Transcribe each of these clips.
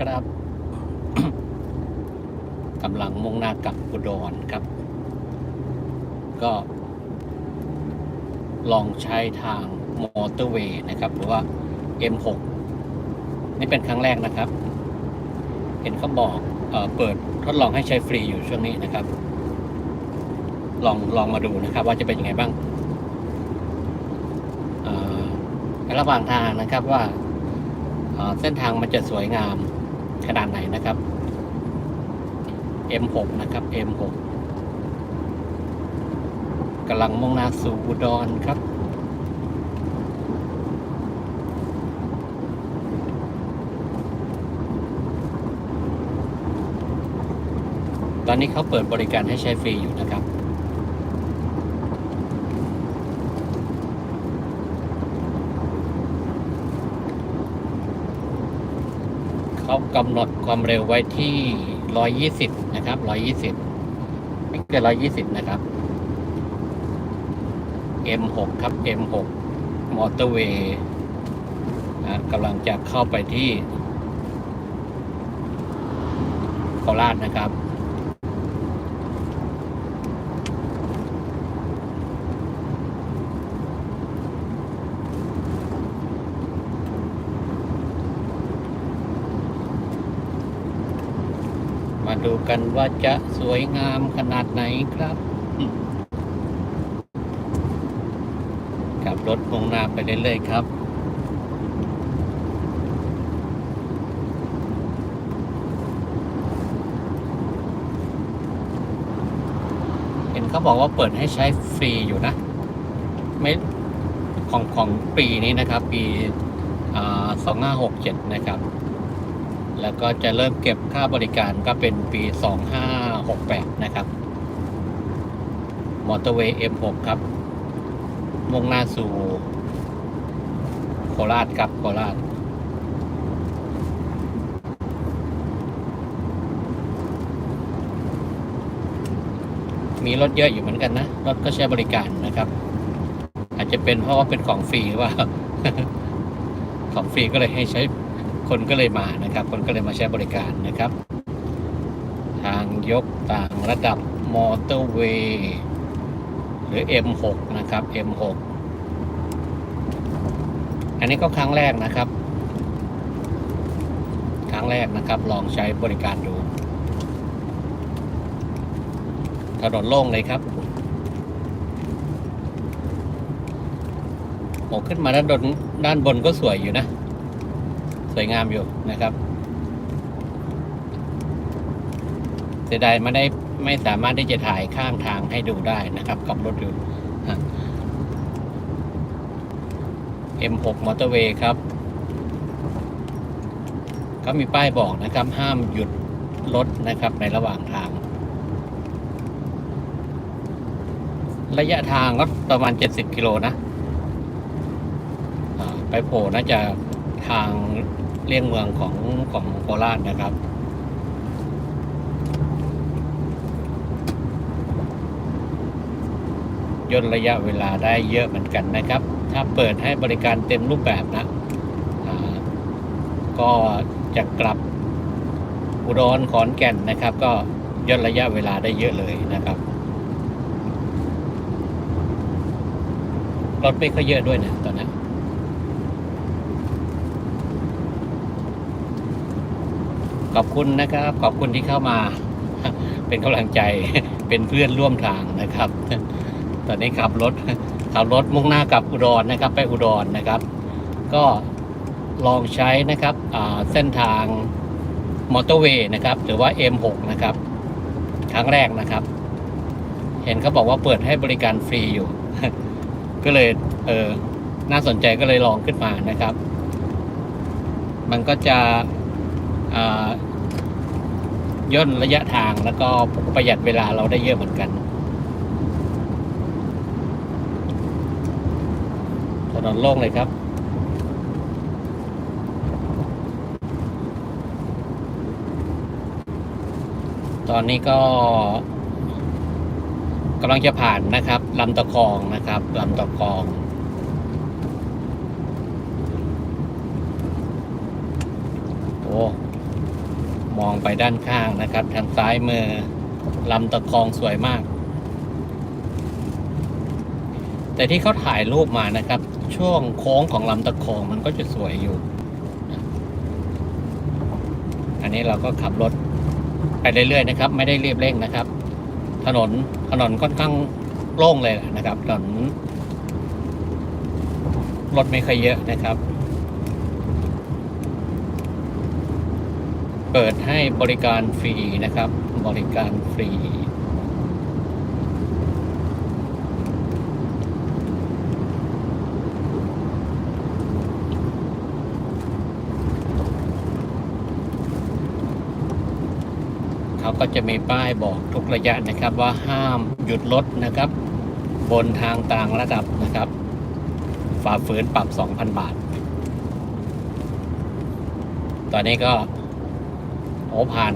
ครับกำลังมุ่งหน้ากลับอุดรครับ ก็ ลองใช้ทางมอเตอร์เวย์นะครับ หรือว่า M6 นี่เป็นครั้งแรกนะครับ เห็นเขาบอกเอเปิดทดลองให้ใช้ฟรีอยู่ช่วงนี้นะครับ ลองลองมาดูนะครับ ว่าจะเป็นยังไงบ้างในระหว่างทางนะครับว่าเอ่อเส้นทางมันจะสวยงาม ขนาดไหนนะครับ M6 นะครับ M6 กำลังมุ่งหน้าสู่อุดรครับตอนนี้เขาเปิดบริการให้ใช้ฟรีอยู่นะครับ เขากำหนดความเร็วไว้ที่ 120 นะครับ 120 ไม่เกิน 120 นะครับ M6 ครับ M6 มอเตอร์เวย์นะกำลังจะเข้าไปที่โคราชนะครับ มาดู กันว่าจะสวยงามขนาดไหนครับขับรถมุ่งหน้าไปเรื่อยๆครับเห็นเขาบอกว่าเปิดให้ใช้ฟรีอยู่นะไม่ของของปีนี้นะครับ ปีสองห้าหกเจ็ดนะครับ แล้วก็จะเริ่มเก็บค่าบริการก็เป็นปี 2568 นะครับมอเตอร์เวย์ M6 ครับ มุ่งหน้าสู่ โคราชครับ โคราชมีรถเยอะอยู่เหมือนกันนะ รถก็ใช้บริการนะครับ อาจจะเป็นเพราะว่าเป็นของฟรีหรือว่า ของฟรีก็เลยให้ใช้ คนก็เลยมานะครับ คนก็เลยมาใช้บริการนะครับ ทางยกต่างระดับมอเตอร์เวย์หรือ M6 นะครับ M6 อันนี้ก็ครั้งแรกนะครับ ครั้งแรกนะครับลองใช้บริการดู ถนนโล่งเลยครับโอ้ขึ้นมาด้านบนด้านบนก็สวยอยู่นะ สวยงามอยู่นะครับเสียดายไม่ได้ไม่สามารถที่จะถ่ายข้างทางให้ดูได้นะครับกับรถอยนต์ M6 มอเตอร์เวย์ครับเขามีป้ายบอกนะครับ ห้ามหยุดรถนะครับในระหว่างทาง ระยะทางก็ประมาณ 70 กิโลนะ ไปโผล่น่าจะทาง เลี่ยงเมืองของของโคราชนะครับย่นระยะเวลาได้เยอะเหมือนกันนะครับ ถ้าเปิดให้บริการเต็มรูปแบบนะก็จะกลับอุดรขอนแก่นนะครับ ก็ย่นระยะเวลาได้เยอะเลยนะครับรถไม่ค่อยเยอะด้วยนะตอนนี้น ขอบคุณนะครับ ขอบคุณที่เข้ามา เป็นกำลังใจเป็นเพื่อนร่วมทางนะครับ ตอนนี้ขับรถขับรถมุ่งหน้ากลับอุดรนะครับ ไปอุดรนะครับ ก็ลองใช้นะครับเส้นทางมอเตอร์เวย์นะครับ หรือว่า M6 นะครับ ครั้งแรกนะครับ เห็นเขาบอกว่าเปิดให้บริการฟรีอยู่ ก็เลยเออน่าสนใจก็เลยลองขึ้นมานะครับ มันก็จะ ย่นระยะทางแล้วก็ประหยัดเวลาเราได้เยอะเหมือนกัน ถนนโล่งเลยครับตอนนี้ก็กำลังจะผ่านนะครับลำตะคองนะครับลำตะคอง โอ้ ม องไปด้านข้างนะครับ ทางซ้ายมือลำตะคองสวยมาก แต่ที่เขาถ่ายรูปมานะครับ ช่วงโค้งของลำตะคองมันก็จะสวยอยู่ อันนี้เราก็ขับรถไปเรื่อยๆนะครับ ไม่ได้รีบเร่งนะครับ ถนนถนนค่อนข้างโล่งเลยนะครับถนนรถไม่ค่อยเยอะนะครับ เปิดให้บริการฟรีนะครับ บริการฟรีเขาก็จะมีป้ายบอกทุกระยะนะครับว่าห้ามหยุดรถนะครับ บนทางต่างระดับนะครับ ฝ่าฝืนปรับ 2,000 บาท ตอนนี้ก็ โอ้ผ่าน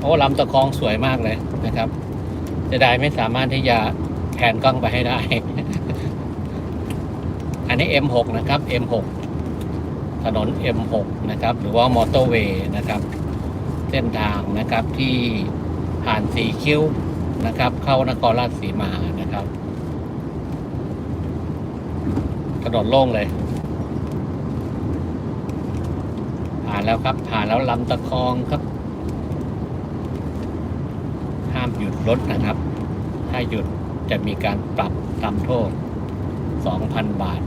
โอ้ลำตะคองสวยมากเลยนะครับจะได้ไม่สามารถที่จะแผนกล้องไปให้ได้ อันนี้ M6 นะครับ M6 ถนน M6 นะครับ หรือว่ามอเตอร์เวย์นะครับ เส้นทางนะครับที่ผ่านสีคิ้วนะครับ เข้านครราชสีมานะครับถนนโล่งเลย ผ่านแล้วครับ ผ่านแล้วลำตะคองครับามหยุดรถนะครับ ถ้าหยุดจะมีการปรับทำโทษ 2,000 บาท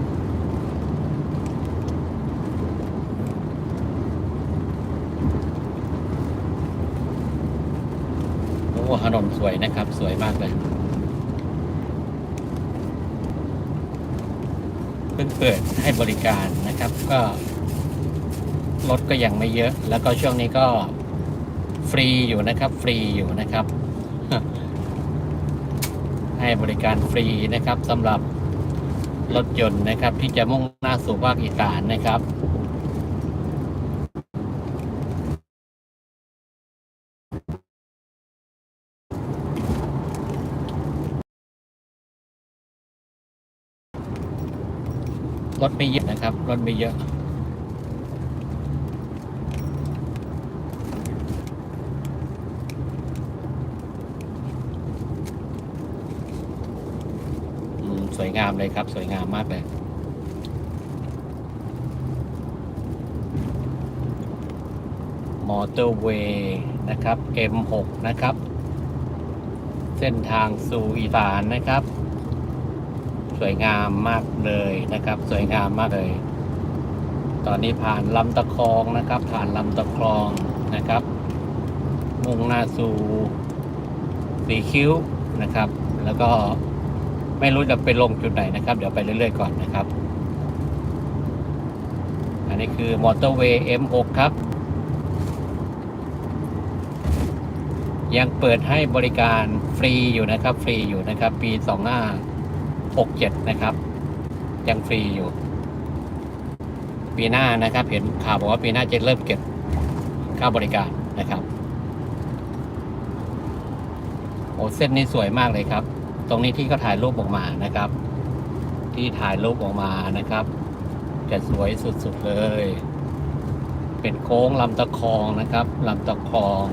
โอ้ถนนสวยนะครับ สวยมากเลยเพิ่งเปิดให้บริการนะครับ ก็รถก็ยังไม่เยอะ แล้วก็ช่วงนี้ก็ฟรีอยู่นะครับ ฟรีอยู่นะครับ ให้บริการฟรีนะครับสำหรับรถยนต์นะครับ ที่จะมุ่งหน้าสู่ภาคอีสานนะครับรถไม่เยอะนะครับรถไม่เยอะ สวยงามเลยครับ สวยงามมากเลย มอเตอร์เวย์นะครับ M6 นะครับ เส้นทางสู่อีสานนะครับ สวยงามมากเลยนะครับ สวยงามมากเลย ตอนนี้ผ่านลำตะคองนะครับ ผ่านลำตะคองนะครับ มุ่งหน้าสู่สีคิ้วนะครับ แล้วก็ ไม่รู้จะไปลงจุดไหนนะครับ เดี๋ยวไปเรื่อยๆก่อนนะครับ อันนี้คือมอเตอร์เวย์ M6 ครับ ยังเปิดให้บริการฟรีอยู่นะครับ ฟรีอยู่นะครับ ปี 2567 นะครับ ยังฟรีอยู่ ปีหน้านะครับ เห็นข่าวบอกว่าปีหน้าจะเริ่มเก็บค่าบริการนะครับ โอ้เส้นนี้สวยมากเลยครับ ตรงนี้ที่เขาถ่ายรูปออกมานะครับ ที่ถ่ายรูปออกมานะครับ จะสวยสุดๆเลย เป็นโค้งลำตะคองนะครับลำตะคอง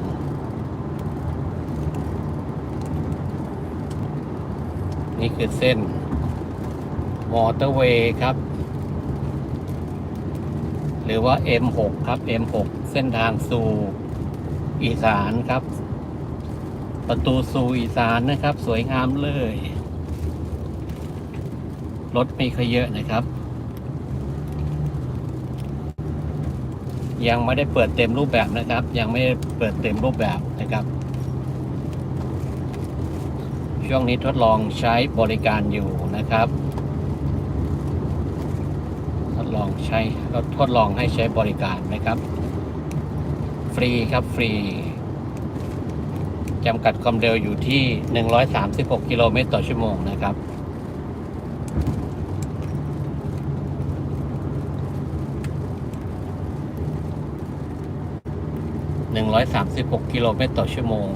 นี่คือเส้นมอเตอร์เวย์ครับ หรือว่า M6 ครับ M6 เส้นทางสู่อีสานครับ ประตูสู่อีสานนะครับ สวยงามเลย รถไม่ค่อยเยอะนะครับ ยังไม่ได้เปิดเต็มรูปแบบนะครับ ยังไม่ได้เปิดเต็มรูปแบบนะครับ ช่วงนี้ทดลองใช้บริการอยู่นะครับ ทดลองใช้ทดลองให้ใช้บริการนะครับ ฟรีครับฟรี จำกัดความเร็วอยู่ที่ 136 กิโลเมตรต่อชั่วโมงนะครับ 136 กิโลเมตรต่อชั่วโมง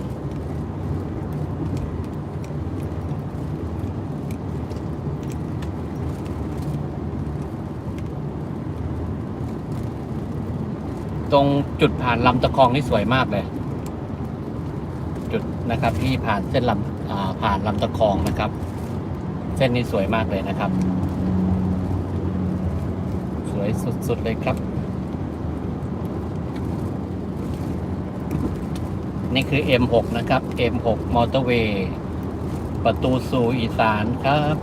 ตรงจุดผ่านลำตะคองนี่สวยมากเลย นะครับ ที่ผ่านเส้นลำผ่านลำตะคองนะครับ เส้นนี้สวยมากเลยนะครับ สวยสุดๆเลยครับ นี่คือ M6 นะครับ M6 มอเตอร์เวย์ประตูสู่อีสานครับ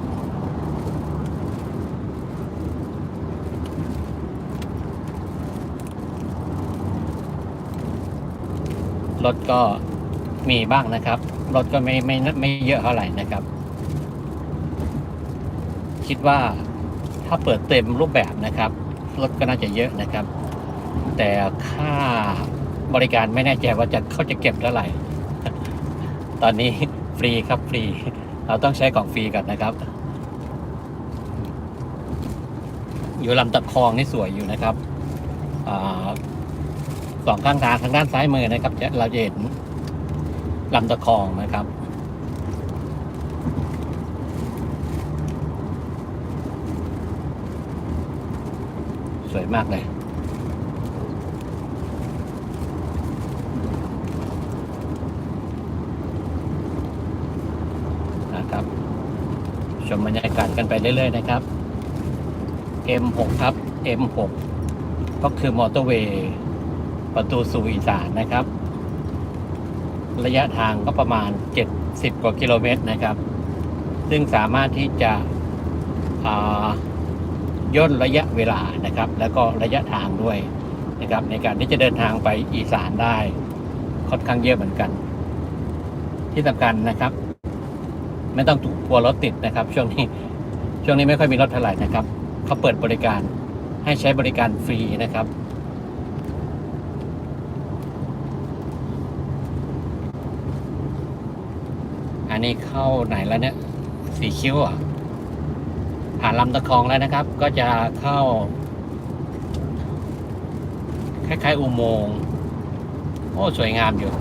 รถก็ มีบ้างนะครับ รถก็ไม่ไม่ไม่เยอะเท่าไหร่นะครับ คิดว่าถ้าเปิดเต็มรูปแบบนะครับ รถก็น่าจะเยอะนะครับ แต่ค่าบริการไม่แน่ใจว่าจะเขาจะเก็บเท่าไหร่ ตอนนี้ฟรีครับฟรี เราต้องใช้ของฟรีก่อนนะครับ อยู่ลำตะคองนี่สวยอยู่นะครับอสองข้างทางทางด้านซ้ายมือนะครับจะเราจะเห็น ลำตะคองนะครับ สวยมากเลยนะครับ ชมบรรยากาศกันไปเรื่อยๆนะครับ M6 ครับ M6 ก็คือมอเตอร์เวย์ประตูสู่อีสานนะครับ ระยะทางก็ประมาณ 70 กว่ากิโลเมตรนะครับ ซึ่งสามารถที่จะย่นระยะเวลานะครับ แล้วก็ระยะทางด้วยนะครับ ในการที่จะเดินทางไปอีสานได้ค่อนข้างเยอะเหมือนกัน ที่สำคัญนะครับ ไม่ต้องกลัวรถติดนะครับ ช่วงนี้ช่วงนี้ไม่ค่อยมีรถเท่าไหร่นะครับเขาเปิดบริการให้ใช้บริการฟรีนะครับ อันนี้เข้าไหนแล้วเนี่ยสีคิ้วอะผ่านลำตะคองแล้วนะครับ ก็จะเข้า คล้ายๆอุโมงค์โอ้สวยงามอยู่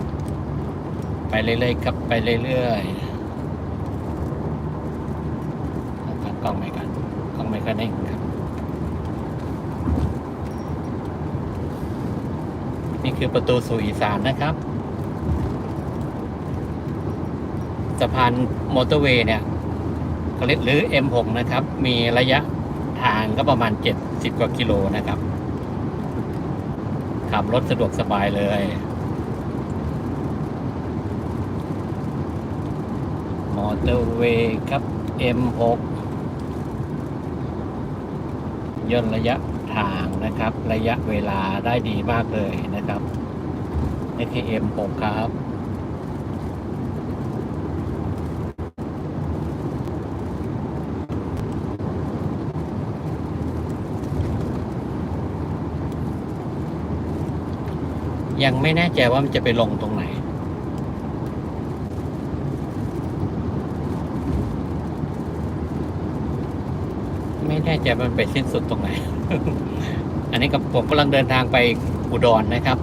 ไปเรื่อยๆครับไปเรื่อยๆตั้งกล้องไม่กันกล้องไม่ค่อยนิ่งครับ นี่คือประตูสู่อีสานนะครับ สะพานมอเตอร์เวย์เนี่ยเขาเรียกหรือ M6 นะครับ มีระยะทางก็ประมาณ 70 กว่ากิโลนะครับ ขับรถสะดวกสบายเลยมอเตอร์เวย์ครับ M6 ย่นระยะทางนะครับ ระยะเวลาได้ดีมากเลยนะครับนี่คือ M6 ครับ ยังไม่แน่ใจว่ามันจะไปลงตรงไหน ไม่แน่ใจมันไปสิ้นสุดตรงไหน อันนี้กับผมกำลังเดินทางไปอุดรนะครับ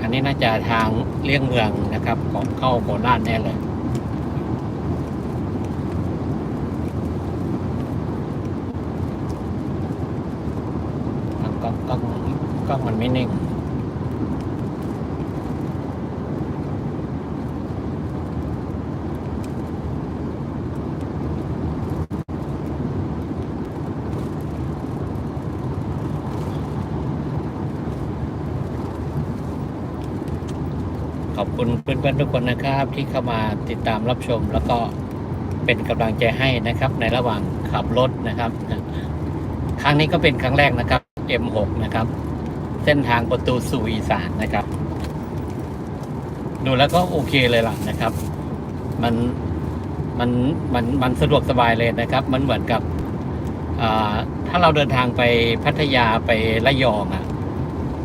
อันนี้น่าจะทางเลี่ยงเมืองนะครับ ของเข้าโคราชแน่เลยกล้องกล้องกล้องกล้องมันไม่นิ่ง ขอบคุณเพื่อนๆทุกคนนะครับที่เข้ามาติดตามรับชม แล้วก็เป็นกำลังใจให้นะครับ ในระหว่างขับรถนะครับ ครั้งนี้ก็เป็นครั้งแรกนะครับ M6 นะครับ เส้นทางประตูสู่อีสานนะครับ ดูแล้วก็โอเคเลยล่ะนะครับ มันมันมันมันสะดวกสบายเลยนะครับ มันเหมือนกับถ้าเราเดินทางไปพัทยาไประยองอะ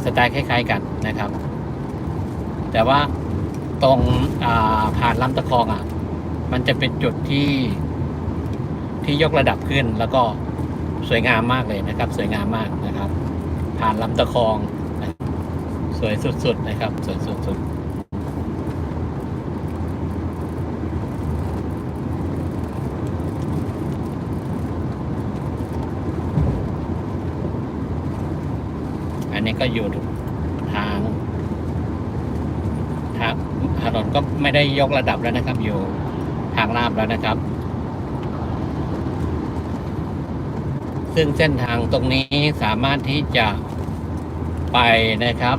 สไตล์คล้าย ๆ กันนะครับ แต่ว่า ตรงผ่านลำตะคองอะ มันจะเป็นจุดที่ที่ยกระดับขึ้นแล้วก็สวยงามมากเลยนะครับ สวยงามมากนะครับ ผ่านลำตะคอง สวยสุดๆนะครับ สวยสุดๆอันนี้ก็อยู่ทาง ทาง ถนนก็ ไม่ได้ยกระดับแล้วนะครับ อยู่ทางลาบแล้วนะครับ ซึ่งเส้นทางตรงนี้สามารถที่จะไปนะครับ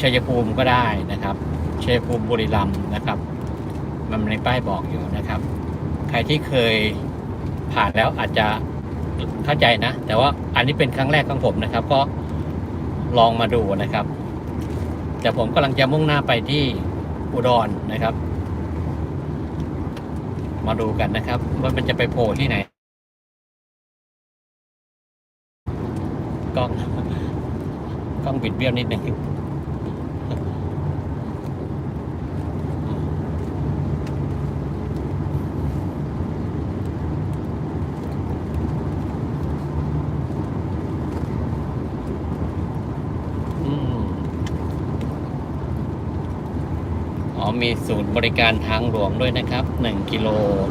ชัยภูมิก็ได้นะครับชัยภูมิบุรีรัมย์นะครับ มันในป้ายบอกอยู่นะครับ ใครที่เคยผ่านแล้วอาจจะเข้าใจนะ แต่ว่าอันนี้เป็นครั้งแรกของผมนะครับ ก็ลองมาดูนะครับ แต่ผมกำลังจะมุ่งหน้าไปที่ อุดรนะครับ มาดูกันนะครับ ว่ามันจะไปโผล่ที่ไหนกล้องกล้องบิดเบี้ยวนิดนึง มีศูนย์บริการทางหลวงด้วยนะครับ 1 กิโล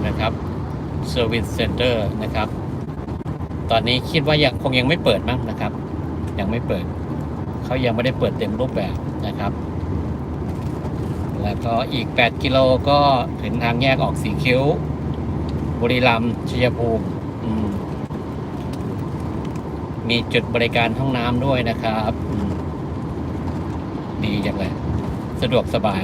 นะครับ Service Center นะครับ ตอนนี้คิดว่ายังคงยังไม่เปิดมั้งนะครับ ยังไม่เปิด เขายังไม่ได้เปิดเต็มรูปแบบนะครับ แล้วก็อีก 8 กิโลก็ถึงทางแยกออกสีคิ้ว บุรีรัมย์ชัยภูมิมมีจุดบริการห้องน้ำด้วยนะครับอืมดีจังเลย สะดวกสบาย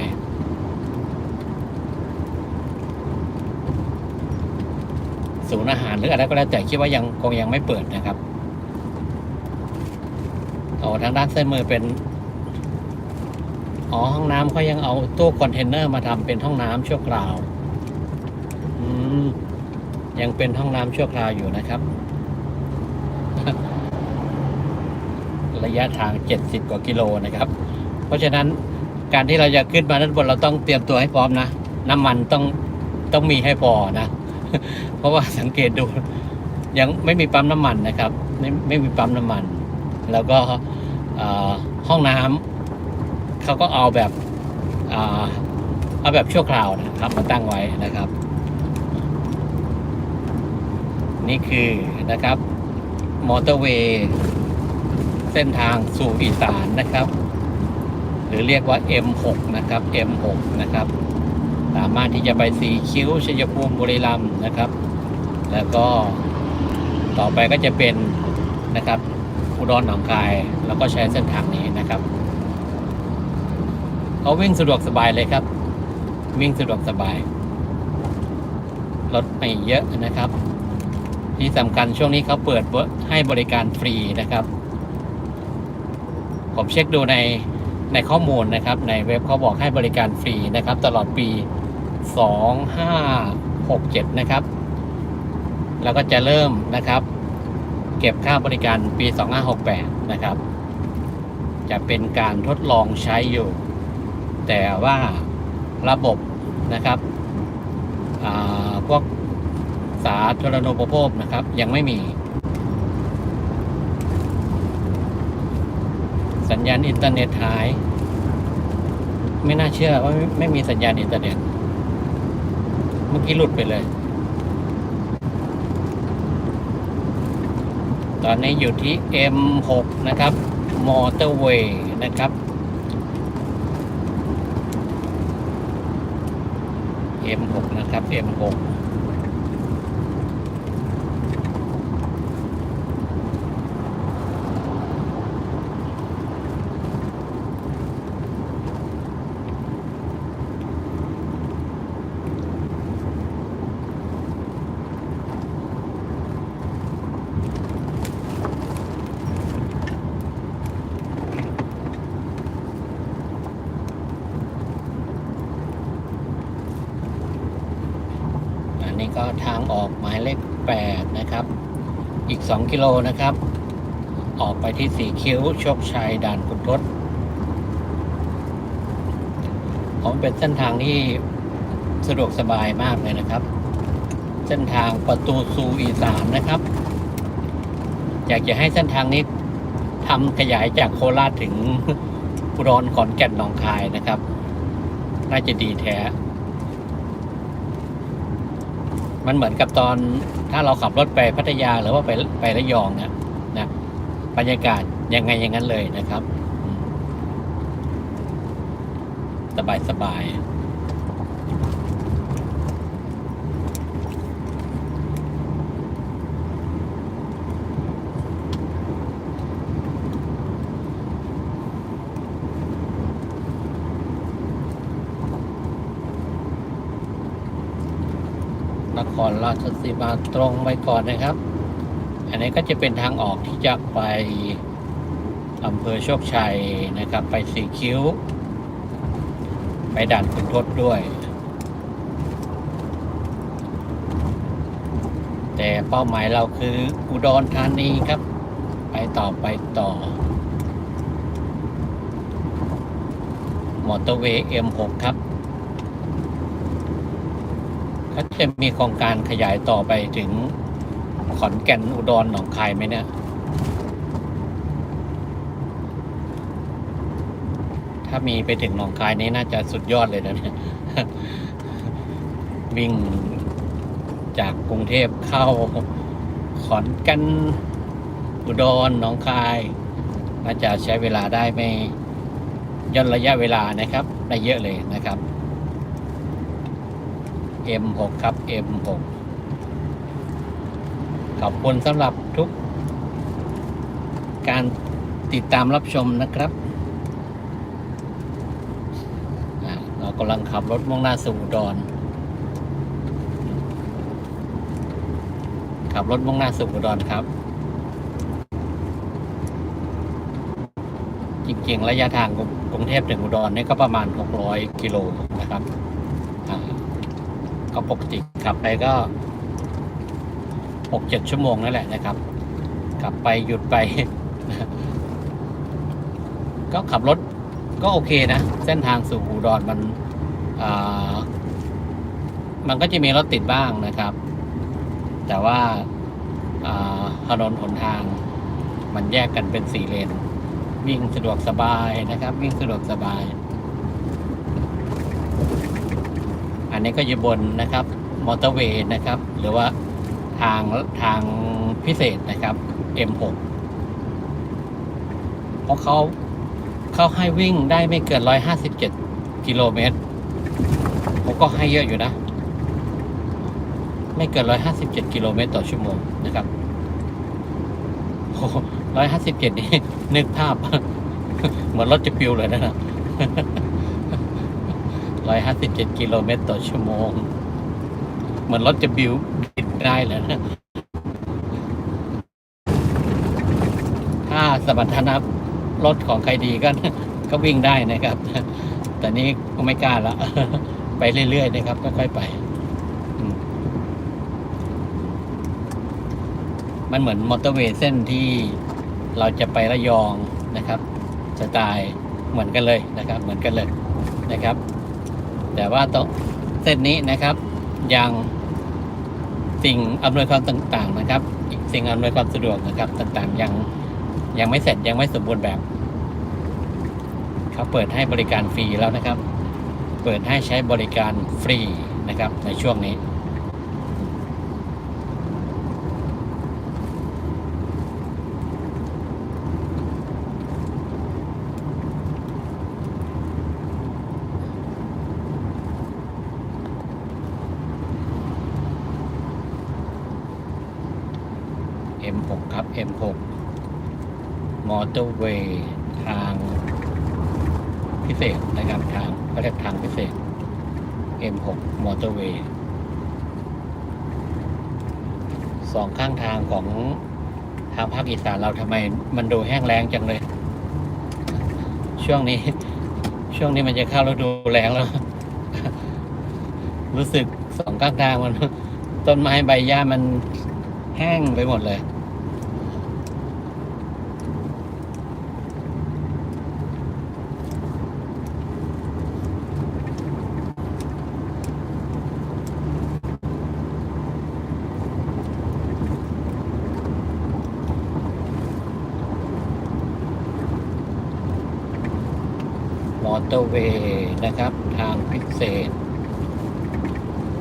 ศูนย์อาหารหรืออะไรก็แล้วแต่คิดว่ายังคงยังไม่เปิดนะครับโอ้ทางด้านเส้นมือเป็นอ๋อห้องน้ำเขายังเอาตู้คอนเทนเนอร์มาทำเป็นห้องน้ำชั่วคราวอืมยังเป็นห้องน้ำชั่วคราวอยู่นะครับ ระยะทาง 70 กว่ากิโลนะครับ เพราะฉะนั้นการที่เราจะขึ้นมาด้านบนเราต้องเตรียมตัวให้พร้อมนะ น้ำมันต้องต้องมีให้พอนะ เพราะว่าสังเกตดู ยังไม่มีปั๊มน้ำมันนะครับ ไม่ไม่มีปั๊มน้ำมัน แล้วก็ห้องน้ำเขาก็เอาแบบเอ่อเอาแบบชั่วคราวนะครับมาตั้งไว้นะครับ นี่คือนะครับมอเตอร์เวย์เส้นทางสู่อีสานนะครับ หรือเรียกว่า M6 นะครับ M6 นะครับ สามารถที่จะไปสีคิ้วชัยภูมิบุรีรัมย์นะครับ แล้วก็ต่อไปก็จะเป็นนะครับอุดรหนองคาย แล้วก็ใช้เส้นทางนี้นะครับเขาวิ่งสะดวกสบายเลยครับ วิ่งสะดวกสบายรถไม่เยอะนะครับ ที่สำคัญช่วงนี้เขาเปิดให้บริการฟรีนะครับ ผมเช็คดูในในข้อมูลนะครับ ในเว็บเขาบอกให้บริการฟรีนะครับ ตลอดปี 2567 นะครับ แล้วก็จะเริ่มนะครับ เก็บค่าบริการปี 2568 นะครับ จะเป็นการทดลองใช้อยู่ แต่ว่าระบบนะครับพวกสาธารณูปโภคนะครับ ยังไม่มี สัญญาณอินเทอร์เน็ตหาย ไม่น่าเชื่อว่าไม่มีสัญญาณอินเทอร์เน็ต เมื่อกี้หลุดไปเลย ตอนนี้อยู่ที่ M6 นะครับ มอเตอร์เวย์นะครับ M6 นะครับ M6 ก็ทางออกหมายเลข8นะครับ อีก 2 กิโลนะครับ ออกไปที่สีคิ้วโชคชัยด่านคุณทศผมเป็นเส้นทางที่สะดวกสบายมากเลยนะครับ เส้นทางประตูสู่อีสานนะครับ อยากจะให้เส้นทางนี้ทำขยายจากโคราชถึงอุดรขอนแก่นหนองคายนะครับ น่าจะดีแท้ มันเหมือนกับตอนถ้าเราขับรถไปพัทยาหรือว่าไปไประยองเนี่ยนะบรรยากาศยังไงอย่างนั้นเลยนะครับ สบายสบาย ครราชสีมาตรงไปก่อนนะครับ อันนี้ก็จะเป็นทางออกที่จะไปอำเภอโชคชัยนะครับ ไปสีคิ้ว ไปด่านขุนทดด้วย แต่เป้าหมายเราคืออุดรธานีครับ ไปต่อไปต่อ มอเตอร์เวย์ M6 ครับ เขาจะมีโครงการขยายต่อไปถึงขอนแก่นอุดรหนองคายไหมเนี่ยถ้ามีไปถึงหนองคายนี้น่าจะสุดยอดเลยนะเนี่ยวิ่งจากกรุงเทพเข้าขอนแก่นอุดรหนองคายน่าจะใช้เวลาได้ไม่ย่นระยะเวลานะครับได้เยอะเลยนะครับ M6 ครับ M6 ขอบคุณสำหรับทุก การติดตามรับชมนะครับเรากำลังขับรถมุ่งหน้าสู่อุดรขับรถมุ่งหน้าสู่อุดรครับ จริงๆ ระยะทางกรุงเทพถึงอุดรนี่ก็ประมาณ 600 กิโลนะครับอ่า ก็ปกติขับไปก็6-7ชั่วโมงนั่นแหละนะครับขับไปหยุดไป ก็ขับรถก็โอเคนะ เส้นทางสู่อุดรมันอ่ามันก็จะมีรถติดบ้างนะครับ แต่ว่าอ่าถนนหนทางมันแยกกันเป็นสี่เลน วิ่งสะดวกสบายนะครับ วิ่งสะดวกสบาย อั นนี้ก็อยู่บนนะครับมอเตอร์เวย์นะครับ หรือว่าทางทางพิเศษนะครับ M6 เพราะเขาเขาให้วิ่งได้ไม่เกิน 157 กิโลเมตร ผมก็ให้เยอะอยู่นะ ไม่เกิน 157 กิโลเมตรต่อชั่วโมงนะครับโอ้ร้อยห้าสิบเจ็ดนี่นึกภาพ เหมือนรถจะปิวเลยนะ ร้อยห้าสิบเจ็ดกิโลเมตรต่อชั่วโมง เหมือนรถจะบิวบินได้เลยนะ ถ้าสมรรถนะรถของใครดีก็ก็วิ่งได้นะครับ แต่นี้ก็ไม่กล้าละ ไปเรื่อยๆนะครับ ค่อยๆไปมมันเหมือนมอเตอร์เวย์เส้นที่เราจะไประยองนะครับสไตล์เหมือนกันเลยนะครับ เหมือนกันเลยนะครับ แต่ว่าตรงเส้นนี้นะครับยังสิ่งอำนวยความต่างๆนะครับ สิ่งอำนวยความสะดวกนะครับต่างๆยังยังไม่เสร็จยังไม่สมบูรณ์แบบเขาเปิดให้บริการฟรีแล้วนะครับ เปิดให้ใช้บริการฟรีนะครับในช่วงนี้ M6 ครับ M6 มอเตอร์เวย์ทางพิเศษนะครับทางเขาเรียกทางพิเศษ M6 มอเตอร์เวย์สองข้างทางของ ทางภาคอีสานเราทำไมมันดูแห้งแล้งจังเลย ช่วงนี้ ช่วงนี้มันจะเข้าฤดูแล้งแล้ว รู้สึกสองข้างทางมัน ต้นไม้ใบหญ้ามันแห้งไปหมดเลย ตอเวนะครับ ทางพิเศษ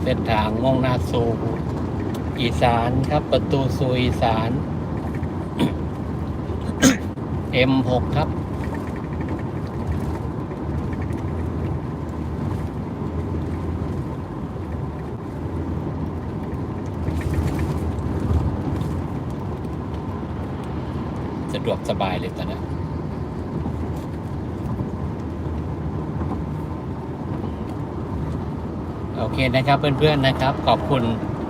เส้นทางมุ่งนาสู่อีสานครับ ประตูสู่อีสาน M6 ครับสะดวกสบายเลยตอนนี้ โอเคนะครับเพื่อนๆนะครับ ขอบคุณ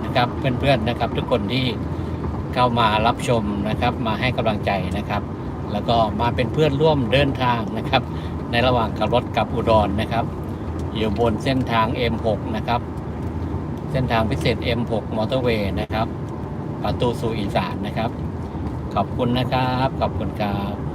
นะครับเพื่อนๆนะครับ ทุกคนที่เข้ามารับชมนะครับ มาให้กำลังใจนะครับ แล้วก็มาเป็นเพื่อนร่วมเดินทางนะครับ ในระหว่างขับรถกับอุดรนะครับ อยู่บนเส้นทาง M6 นะครับ เส้นทางพิเศษ M6 มอเตอร์เวย์นะครับประตูสู่อีสานนะครับ ขอบคุณนะครับ ขอบคุณครับ